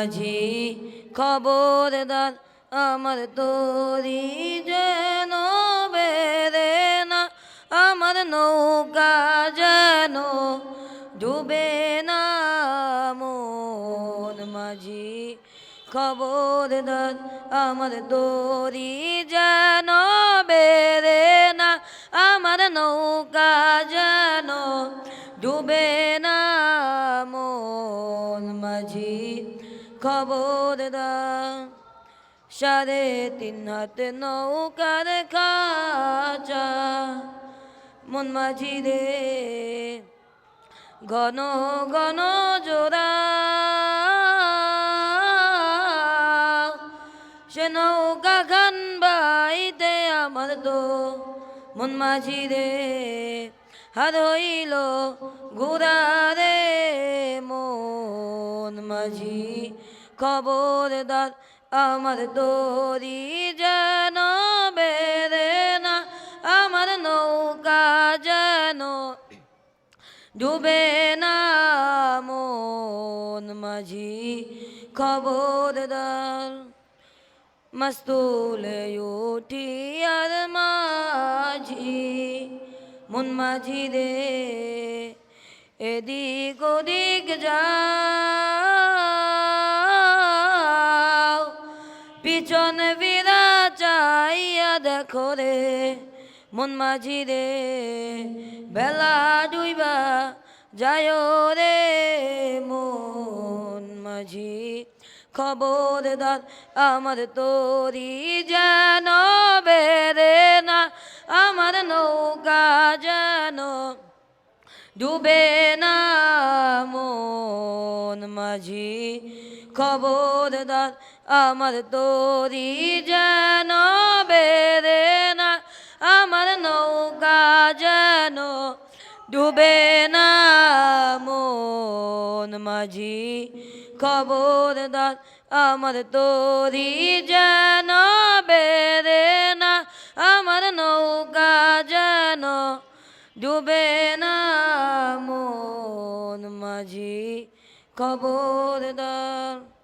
মাঝি খবর খবরদার আমার তোরি যেন বেরে না, আমার নৌকা যেন ডুবে না। মন মাঝি খবরদার আমার দড়ি যেন বেরে না, আমার নৌকা যেন ডুবে না। খবরদার সাড়ে তিন হাতে নৌকার খাচা। মন মাঝি রে ঘন ঘন জোড়া। সে নৌকা খান বাইতে আমার তো মন মাঝি রে হার হইল ঘুরা রে মন মাঝি খবরদার আমার দড়ি যেন বেরে না, আমার নৌকা যেন ডুবে না। মন মাঝি খবরদার মস্তুলে উঠি আর মাঝি, মন মাঝি রে, এদিক ওদিক যাও পিছন বিরা চাইয়া দেখো রে, মন মাঝি রে, বেলা ডুইবা যায় রে, মন মাঝি। খবরদার আমার তোরি যেন বেরে না, আমার নৌকা যেন ডুবে না, মন মাঝি খবরদার আমার তোরি যেন বেরে না, আমার নৌকা যেন ডুবে না। মন মাঝি খবরদার আমার তোরি যেন বেরে না, আমার নৌকা যেন ডুবে না। মন মাঝি খবরদার